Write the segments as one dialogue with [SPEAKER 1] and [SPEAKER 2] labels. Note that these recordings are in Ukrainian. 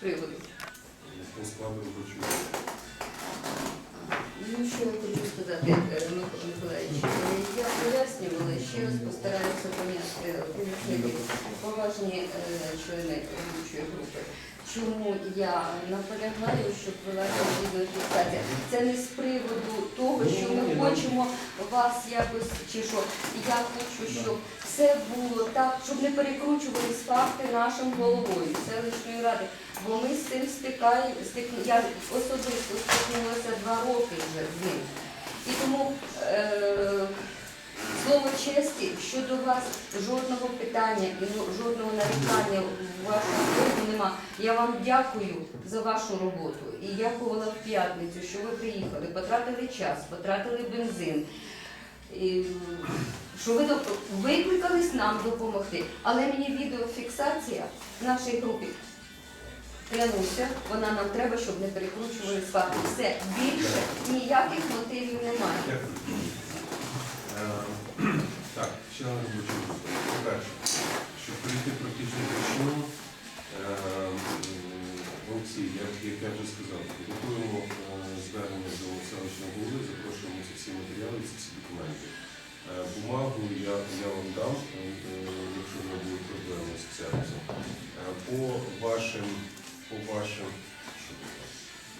[SPEAKER 1] приводу? Ну, що я хочу сказати, е, Микола Миколаївич, Е, я пояснювала, ще раз постараюся пояснити, пояснити поважні е, члени робочої групи. Чому я наполягаю, щоб велася відеофіксація? Це не з приводу того, що ми
[SPEAKER 2] ні,
[SPEAKER 1] хочемо вас якось чи що. Я хочу, щоб все було так, щоб не перекручувались факти нашим головою селищної ради. Бо ми з цим стикаємо, стик- я особисто стикнулася два роки вже з ним. І тому е, слово честі щодо вас жодного питання і ну, жодного нарікання в вашому сторону нема. Я вам дякую за вашу роботу і дякувала в п'ятницю, що ви приїхали, потратили час, потратили бензин. І, що ви викликались нам допомогти. Але мені відеофіксація в нашій групі Клянуся, вона нам треба, щоб не перекручували факти. Все більше ніяких мотивів немає.
[SPEAKER 2] Е, Так, члени робочої групи. По-перше, щоб прийти практичну причину, е, Олексій, як, я вже сказав, готуємо е, звернення до селищного голови, запрошуємо всі матеріали, всі документи. Е, Бумагу я, я вам дам, е, якщо не буде проблеми з цим. Е, По вашим, по вашим?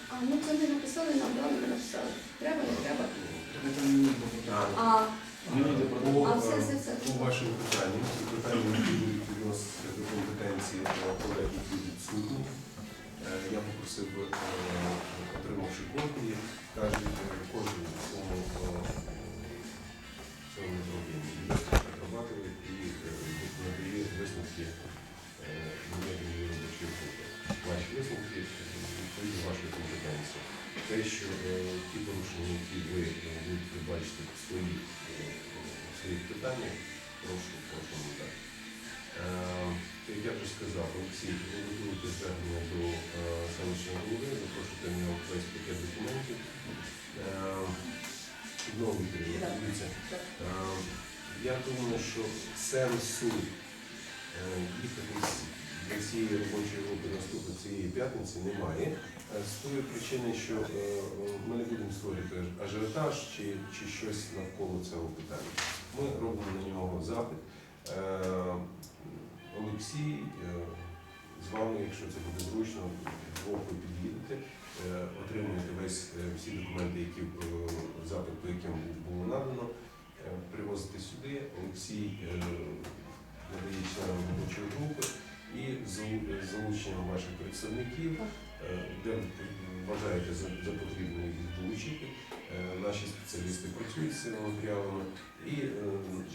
[SPEAKER 1] А ну це не написали, нам дали, не написали. Треба,
[SPEAKER 2] в своїх, е, в своїх питаннях, прошу, прошу так. Е, Як я вже сказав, Олексій, ви готуєте звернення до е, селищного голови, запрошуйте на нього весь пакет документів. Е, Знову дивіться, Е, Я думаю, що сенсу е, їхати до цієї робочої групи наступної цієї п'ятниці немає. Е, З тої причини, що е, ми не будемо створювати ажіотаж чи, чи щось навколо цього питання. Ми робимо на нього запит. Е, Олексій, з вами, якщо це буде зручно, вдвох під'їдете, отримуєте весь всі документи, які запит, по яким було надано, привозите сюди. Олексій надає членам робочої групи і залученням ваших представників, де ви вважаєте за, потрібне їх долучити. Е, Наші спеціалісти працюють з цими матеріалами, і е,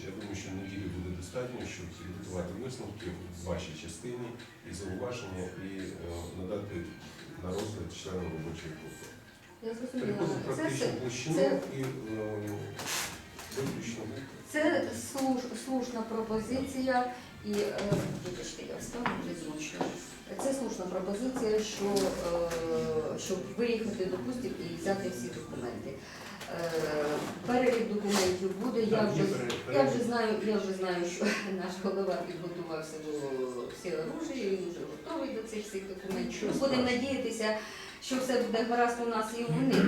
[SPEAKER 2] я думаю, що неділі буде достатньо, щоб підготувати висновки в вашій частині і зауваження, і е, надати на розгляд членам робочої групи.
[SPEAKER 1] Я зрозуміла.
[SPEAKER 2] Практичну площину
[SPEAKER 1] це-
[SPEAKER 2] і е, виключно
[SPEAKER 1] це слуш, слушна пропозиція і е, вибачте, я встану вже зручно. Це слушна пропозиція, що, е, щоб виїхати до Пустів і взяти всі документи. Е, перелік документів буде. Я вже Я вже знаю, я вже знаю, що наш голова підготувався до всіх оружия, він вже готовий до цих всіх документів. Будемо надіятися, що все буде гаразд у нас і у них.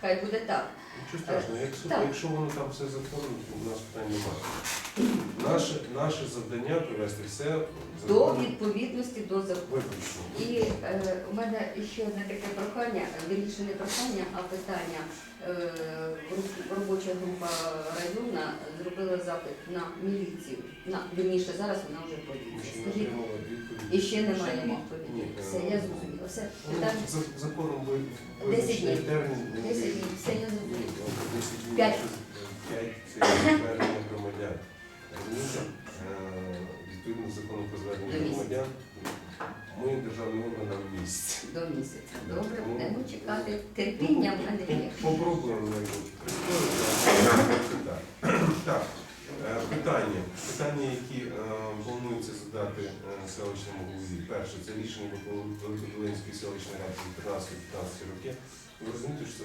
[SPEAKER 1] Хай буде так.
[SPEAKER 2] Нічого страшного, якщо, якщо воно там все законно, то у нас питань немає. Наше, наше завдання привести все
[SPEAKER 1] До відповідності до закону.
[SPEAKER 2] виключно.
[SPEAKER 1] І е, у мене ще одне таке прохання, вірніше не прохання, а питання. Е, робоча група районна зробила запит на міліцію. На вірніше зараз вона вже поліція.
[SPEAKER 2] ще не
[SPEAKER 1] Скажіть,
[SPEAKER 2] відповіді.
[SPEAKER 1] і ще немає
[SPEAKER 2] Ні,
[SPEAKER 1] відповіді. Все, я зрозуміла. Все
[SPEAKER 2] Ну,
[SPEAKER 1] питання.
[SPEAKER 2] за- Законом ви
[SPEAKER 1] Десять
[SPEAKER 2] визначений
[SPEAKER 1] днів.
[SPEAKER 2] термін.
[SPEAKER 1] 10 днів. Все я зрозуміла.
[SPEAKER 2] 10 днів,
[SPEAKER 1] П'ять.
[SPEAKER 2] п'ять це звернення громадян. Е, Відповідно закону про звернення громадян, ми державний орган на місяць.
[SPEAKER 1] До місяця. Добре, будемо чекати. Терпіння в мене є.
[SPEAKER 2] Попробуємо Так. Е, Питання. Питання, які е, планується задати селищному голові. Перше, це рішення Великодолинської селищної ради від 13-15 років. Ви розумієте, що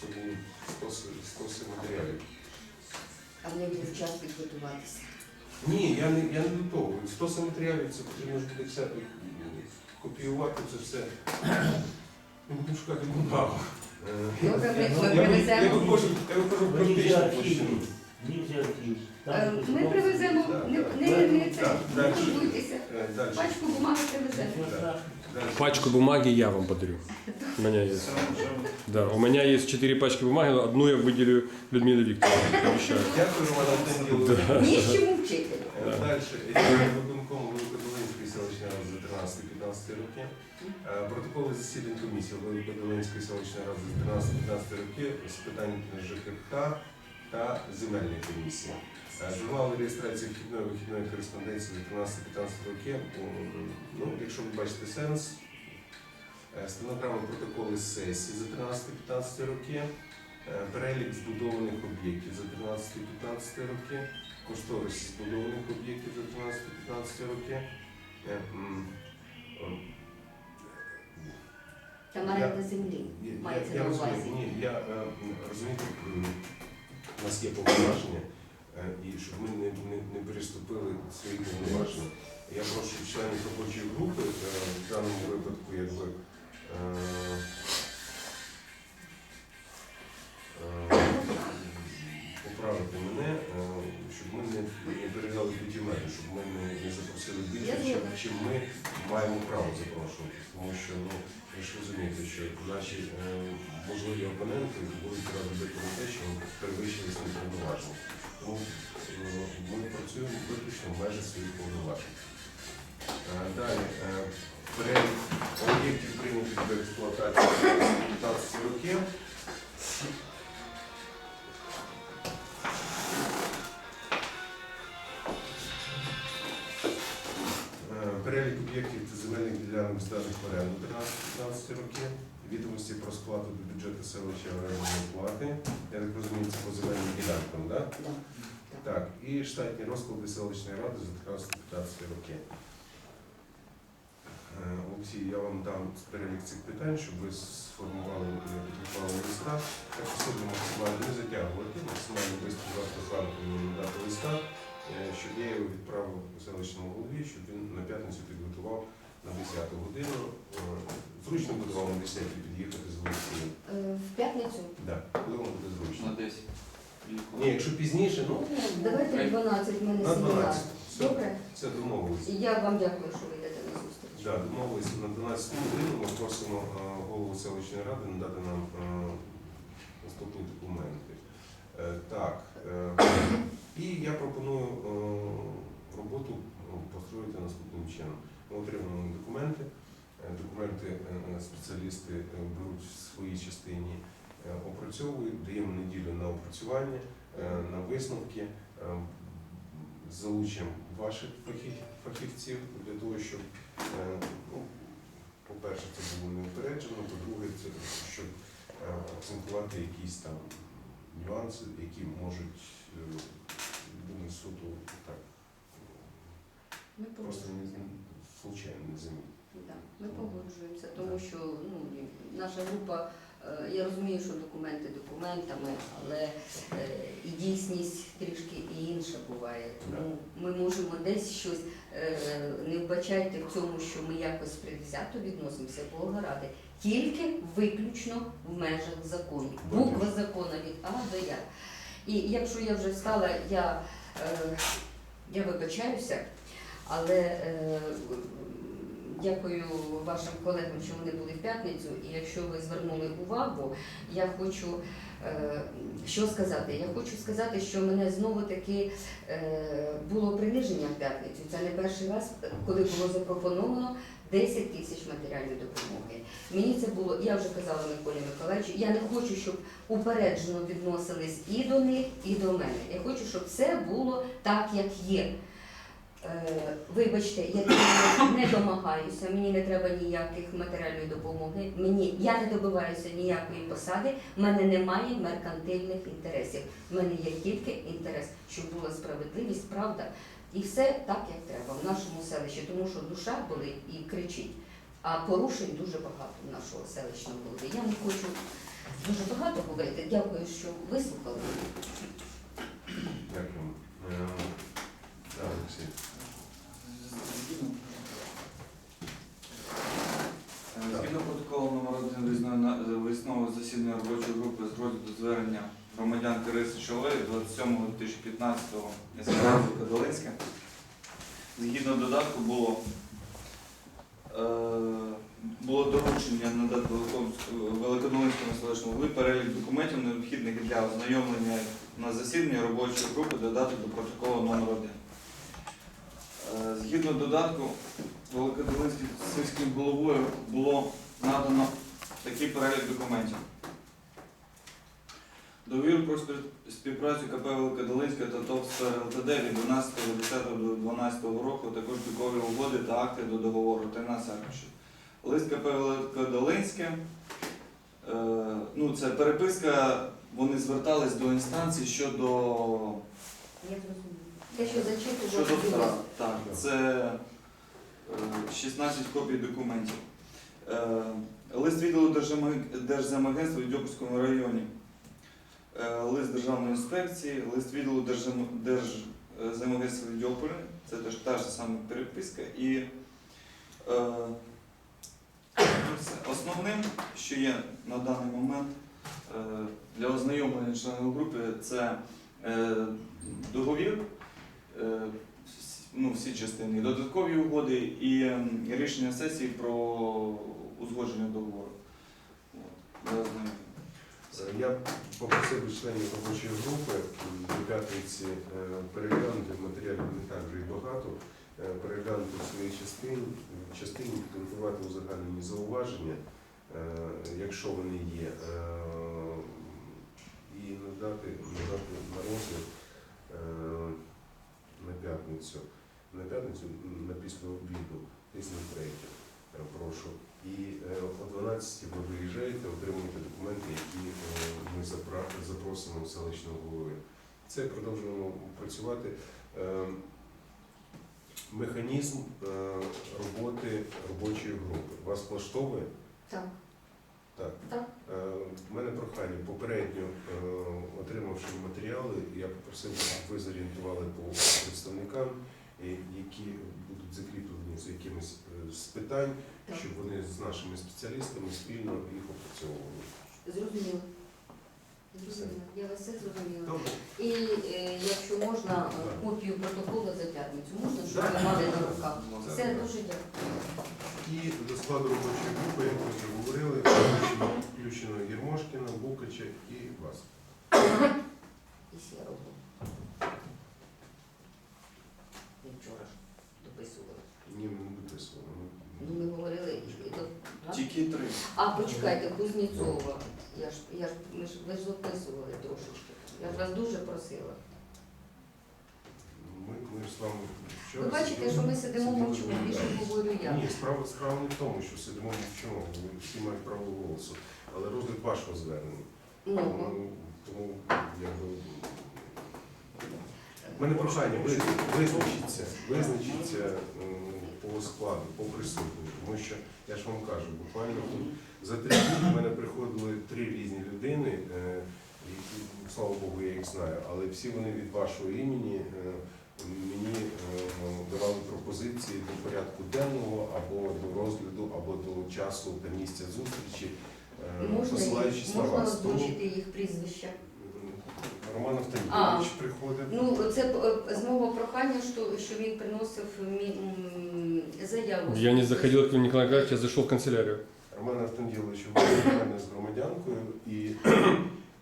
[SPEAKER 2] це, було стоси, стоси матеріалів?
[SPEAKER 1] А мені буде час підготуватися.
[SPEAKER 2] Ні, я не, я не до того. Стоси матеріалів це потрібно ж буде все. копіювати це все. Ми будемо шукати бумагу. Е,
[SPEAKER 1] Добре, ми-
[SPEAKER 2] я-
[SPEAKER 1] ми
[SPEAKER 2] я-
[SPEAKER 1] привеземо.
[SPEAKER 2] Я виходжу, я в практичну площину.
[SPEAKER 1] Е, Ми привеземо, не, не, не це, не турбуйтеся.
[SPEAKER 2] Е,
[SPEAKER 1] Пачку бумаги привеземо.
[SPEAKER 3] Пачку бумаги я вам подарю. У меня есть. Да, у меня есть четыре пачки бумаги, одну я выделю Людмиле Викторовне. Обещаю.
[SPEAKER 2] Дякую, Роман Антонілович.
[SPEAKER 1] Ні з.
[SPEAKER 2] Е, Далі. Виконкому Великодолинської селищної ради за 13-15 роки. Е, Протоколи засідань комісії Великодолинської селищної ради за 13-15 роки з питань ЖКХ та земельної комісії. Журнал реєстрації вхідної вихідної кореспонденції за 13-15 роки. Ну, якщо ви бачите сенс, Е, стенограми протоколи сесії за 13-15 роки, Е, перелік збудованих об'єктів за 13-15 роки, кошторис збудованих об'єктів за 13-15 роки. Е,
[SPEAKER 1] Там оренда землі
[SPEAKER 2] я- я- я розумію. Ні, я м, у нас є повноваження, і щоб ми не, не, не переступили свої повноваження. Я прошу членів робочої групи е, в даному випадку, якби. е, е, Поправити мене, е, щоб ми не, не передали під мене, щоб ми не, не запросили більше, чим, ми маємо право запрошувати. Тому що ну, ви ж розумієте, що наші е, можливі опоненти будуть робити на те, що ми перевищили свої повноваження. Е, ми працюємо виключно в межах своїх повноважень. Е, Далі, е, перелік об'єктів прийнятих до експлуатації 15 років. Перелік об'єктів та земельних ділянок зданих в оренду 13-15 років. Відомості про сплату до бюджету селища орендної плати. Я так розумію, це по земельним ділянкам.
[SPEAKER 1] Да.
[SPEAKER 2] Так, і штатні розклади селищної ради за 13-15 роки. Е, Олексій, я вам дам перелік цих питань, щоб ви сформували і підготували листа. Так особливо максимально не затягувати, максимально швидко завтра зранку мені листа, е, щоб я його відправив селищному голові, щоб він на п'ятницю підготував на 10 годину. Е, Зручно буде вам на 10 під'їхати з Олексієм.
[SPEAKER 1] Е, В п'ятницю.
[SPEAKER 2] Так, коли вам буде зручно.
[SPEAKER 4] На 10.
[SPEAKER 2] Ні, якщо пізніше, ну
[SPEAKER 1] Давайте в 12 в мене
[SPEAKER 2] на 12. Все,
[SPEAKER 1] Добре.
[SPEAKER 2] це домовились.
[SPEAKER 1] І я вам дякую, що ви йдете на зустріч.
[SPEAKER 2] Да, домовилися на 12 годину. Ми просимо е, голову селищної ради надати нам наступні документи. Так. І я пропоную роботу е, построїти наступним чином. Ми отримуємо документи. Е, Документи е, спеціалісти е, беруть в своїй частині, опрацьовують, даємо неділю на опрацювання, на висновки. Залучимо ваших фахівців для того, щоб ну, По-перше, це було неупереджено, по-друге, це щоб акцентувати якісь там нюанси, які можуть бути суто так, просто не. Случайно замітити.
[SPEAKER 1] Да, Ми погоджуємося, тому що ну, наша група, е, я розумію, що документи документами, але е, і дійсність трішки і інша буває. Тому ми можемо десь щось е, не вбачайте в цьому, що ми якось предвзято відносимося, Бога ради, тільки виключно в межах закону. Буква закону від А до Я. І якщо я вже встала, я, я вибачаюся, але дякую вашим колегам, що вони були в п'ятницю. І якщо ви звернули увагу, я хочу е, що сказати? Я хочу сказати, що мене знову таки е, було приниження в п'ятницю. Це не перший раз, коли було запропоновано 10 тисяч матеріальної допомоги. Мені це було, я вже казала Миколі Миколаївичу, я не хочу, щоб упереджено відносились і до них, і до мене. Я хочу, щоб все було так, як є. Е, Вибачте, я не домагаюся, мені не треба ніяких матеріальної допомоги. Мені я не добиваюся ніякої посади, в мене немає меркантильних інтересів. В мене є тільки інтерес, щоб була справедливість, правда, і все так, як треба в нашому селищі, тому що душа болить і кричить. А порушень дуже багато в нашого селищного голови. Я не хочу дуже багато говорити. Дякую, що вислухали.
[SPEAKER 2] Дякую. Е, Так, Олексій.
[SPEAKER 4] Висновок засідання робочої групи з розгляду звернення громадянки Риси Шолої 27.2015 СК Долинське. Згідно додатку було, е, було доручення надати Великодолинському селищному голові перелік документів, необхідних для ознайомлення на засіданні робочої групи додати до протоколу номер 1. Е, Згідно додатку, Великодолинським сільським головою було надано такий перелік документів. Довір про співпрацю КП Великодолинська та «Сфера ЛТД від 12.10.12 року, також бікові угоди та акти до договору 13 аркушів. Лист КП Великодолинське, е, ну це переписка, вони звертались до інстанцій щодо.
[SPEAKER 1] Те, що
[SPEAKER 4] Щодо втрат, так, це е, 16 копій документів. Лист відділу Держзем- Держземагентства в Дьопольському районі. Е, Лист Державної інспекції, лист відділу Держзем- Держземагентства в Дьополі, це теж та ж сама переписка. І е, основним, що є на даний момент е, для ознайомлення членів групи, це е, договір е, ну, всі частини, додаткові угоди і рішення сесії про узгодження договору.
[SPEAKER 2] Е, Я попросив членів робочої групи до п'ятниці е, переглянути матеріалів не так вже і багато, е, переглянути в своїй частині, частині підготувати узагальнені зауваження, якщо вони є, і надати, надати на розгляд на п'ятницю, на п'ятницю на після обіду, після третє, прошу. І е, о 12 ви виїжджаєте, отримуєте документи, які е, ми запросимо в селищного голови. Це продовжуємо працювати. Е, Механізм роботи робочої групи. Вас влаштовує?
[SPEAKER 1] Так,
[SPEAKER 2] Так.
[SPEAKER 1] так.
[SPEAKER 2] У мене прохання попередньо отримавши матеріали, я попросив, щоб ви зорієнтували по представникам, які будуть закріплені з якимись з питань,
[SPEAKER 1] Так.
[SPEAKER 2] щоб вони з нашими спеціалістами спільно їх опрацьовували.
[SPEAKER 1] Зрозуміло. Зрозуміло. Я вас все зрозуміла.
[SPEAKER 2] Добре.
[SPEAKER 1] І е, якщо можна, е, копію протоколу за п'ятницю, можна, щоб ви мали на руках. Все, дуже дякую.
[SPEAKER 2] І до складу робочої групи, як ми вже говорили, включено, включено Єрмошкіна, Букача і вас.
[SPEAKER 1] І сірову. І вчора ж дописували.
[SPEAKER 2] Ні, ми не дописували.
[SPEAKER 1] Ну, ми говорили і да?
[SPEAKER 4] Тільки три.
[SPEAKER 1] А, почекайте, Кузнєцова. Я ж, я ж, ми ж, ви ж дописували трошечки. Я ж вас дуже просила.
[SPEAKER 2] Ми, ми ж з вами вчора
[SPEAKER 1] Ви бачите,
[SPEAKER 2] сиділи-
[SPEAKER 1] що ми сидимо
[SPEAKER 2] сиділи
[SPEAKER 1] мовчимо,
[SPEAKER 2] в
[SPEAKER 1] більше говорю я.
[SPEAKER 2] Ні, справа, справа не в тому, що сидимо мовчимо, ви всі мають право голосу, але розгляд вашого звернення.
[SPEAKER 1] Ну,
[SPEAKER 2] Тому, тому якби. У мене прохання, ви визначіться, визначіться м, по складу, по присутньому, тому що я ж вам кажу, буквально тут за три дні в мене приходили три різні людини, е, які, слава Богу, я їх знаю, але всі вони від вашого імені е, мені е, давали пропозиції до порядку денного або до розгляду, або до часу та місця зустрічі, посилаючись на вас. Тому,
[SPEAKER 1] озвучити їх прізвища?
[SPEAKER 2] Роман Автандійович приходив.
[SPEAKER 1] Ну, це е, з мого прохання, що, що він приносив мі- м, заяву.
[SPEAKER 3] Я не заходил к Николаю Николаевичу, я зашел в канцелярию.
[SPEAKER 2] Роман Автандійович був мене з громадянкою і е,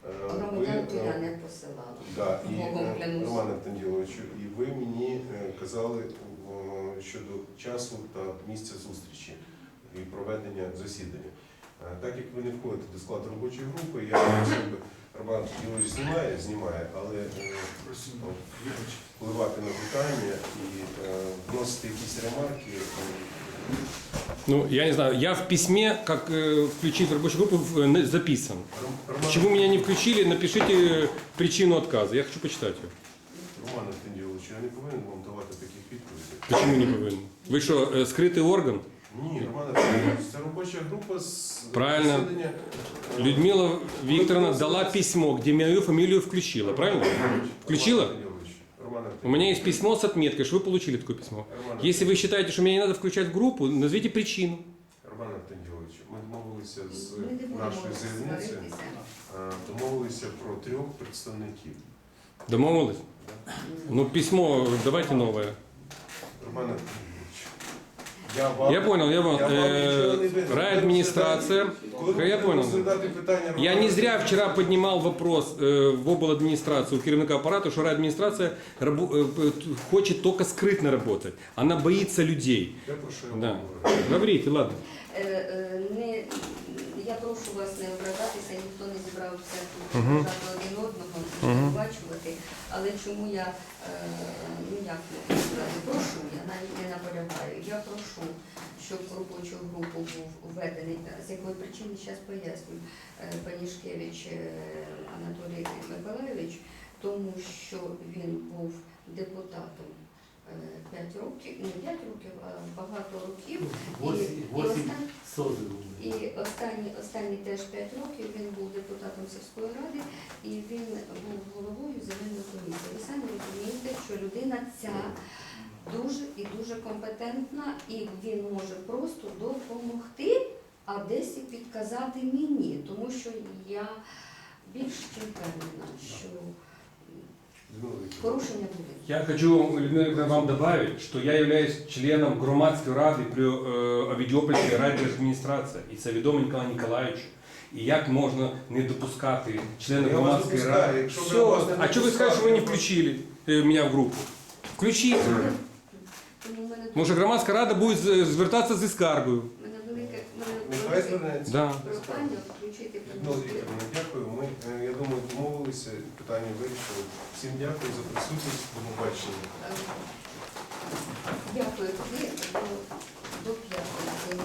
[SPEAKER 2] ви,
[SPEAKER 1] Громадянку
[SPEAKER 2] е,
[SPEAKER 1] я не посилала.
[SPEAKER 2] да, і
[SPEAKER 1] Богом
[SPEAKER 2] е,
[SPEAKER 1] клянусь.
[SPEAKER 2] Роман Автандійовичу, і ви мені е, казали е, щодо часу та місця зустрічі і проведення засідання. Е, Так як ви не входите до складу робочої групи, я просив би, Роман Автандійович знімає, знімає, але е, впливати на питання і е, вносити якісь ремарки. е,
[SPEAKER 3] Ну, я не знаю, я в письме, как э, включить в рабочую группу, в- н- записан.
[SPEAKER 2] Ром- Роман-
[SPEAKER 3] Почему меня не включили, напишите э, причину отказа. Я хочу почитать ее.
[SPEAKER 2] Роман Автандійович, я не повинен вам давати таких відповідей.
[SPEAKER 3] Почему не повинен? Вы что, э, скрытый орган?
[SPEAKER 2] Ні, Роман Автандійович, це робоча група з
[SPEAKER 3] Правильно.
[SPEAKER 2] засідання. е,
[SPEAKER 3] Людмила Викторовна дала письмо, где мою фамилию включила, правильно? Включила?
[SPEAKER 2] Роман Автандійович, Роман
[SPEAKER 3] У
[SPEAKER 2] Автандійович,
[SPEAKER 3] меня есть письмо с отметкой, что вы получили такое письмо.
[SPEAKER 2] Роман
[SPEAKER 3] Если вы считаете, что меня не надо включать в группу, назовите причину.
[SPEAKER 2] Роман Роман Антоніович, ми домовилися з
[SPEAKER 1] Ми не будемо
[SPEAKER 2] нашою заявницею,
[SPEAKER 1] сваритися.
[SPEAKER 2] е, домовилися про трьох представників.
[SPEAKER 3] Домовились? Ну, письмо давайте новое.
[SPEAKER 2] Роман Антоніович, я вам...
[SPEAKER 3] Я понял, я понял.
[SPEAKER 2] Я вам нічого не
[SPEAKER 3] Э,
[SPEAKER 2] винен.
[SPEAKER 3] райадминистрация.
[SPEAKER 2] Коли ви
[SPEAKER 3] Я
[SPEAKER 2] будете
[SPEAKER 3] понял.
[SPEAKER 2] розглядати питання
[SPEAKER 3] Я
[SPEAKER 2] Романа
[SPEAKER 3] не зря
[SPEAKER 2] Антоніовича,
[SPEAKER 3] вчера поднимал вопрос э, в обладминистрацию у керівника аппарата, что райадминистрация рабо- э, п- т- хочет только скрытно работать. Она боится людей.
[SPEAKER 2] Я прошу я
[SPEAKER 3] Да.
[SPEAKER 2] вам говорю.
[SPEAKER 3] Говорите, ладно.
[SPEAKER 1] Е, е, Не, я прошу вас не ображатися, ніхто не зібрався тут
[SPEAKER 3] Мгм.
[SPEAKER 1] один одного,
[SPEAKER 3] Мгм.
[SPEAKER 1] побачувати. Але чому я е, ну як прошу, я навіть не наполягаю. Я прошу, щоб в робочу групу був введений, з якої причини зараз поясню, е, Панішкевич е, Анатолій Миколайович, тому що він був депутатом 5 років, не 5 років, а багато років. І,
[SPEAKER 5] Восемь,
[SPEAKER 1] і,
[SPEAKER 5] восемь
[SPEAKER 1] останні,
[SPEAKER 5] созывов.
[SPEAKER 1] і останні, останні теж 5 років він був депутатом сільської ради і він був головою земельної комісії. Ви самі розумієте, що людина ця дуже і дуже компетентна, і він може просто допомогти, а десь і підказати мені, тому що я більш чим впевнена, що порушення буде.
[SPEAKER 3] Я хочу, Людмила Викторовна, вам добавить, что я являюсь членом громадской рады при э, Авідіопольській райдержадміністрації, і це відомо Ніколаю Ніколаївичу. І як можна не допускати членів
[SPEAKER 2] Я вас
[SPEAKER 3] громадської
[SPEAKER 2] допускаю,
[SPEAKER 3] ради?
[SPEAKER 2] якщо ви
[SPEAKER 3] Все.
[SPEAKER 2] вас не
[SPEAKER 3] А чого ви скажете, що ви не
[SPEAKER 2] допускаєте?
[SPEAKER 3] включили э, меня в групу? Включіть.
[SPEAKER 1] Тому в мене
[SPEAKER 3] Може, громадська рада буде з- звертатися зі скаргою.
[SPEAKER 2] Нехай звернеться.
[SPEAKER 3] Да.
[SPEAKER 1] прохання включити
[SPEAKER 2] Людмила Вікторівна, дякую. Ми, е, я думаю, домовилися, питання вирішили. Всім дякую за присутність. До побачення.
[SPEAKER 1] Дякую. До, до.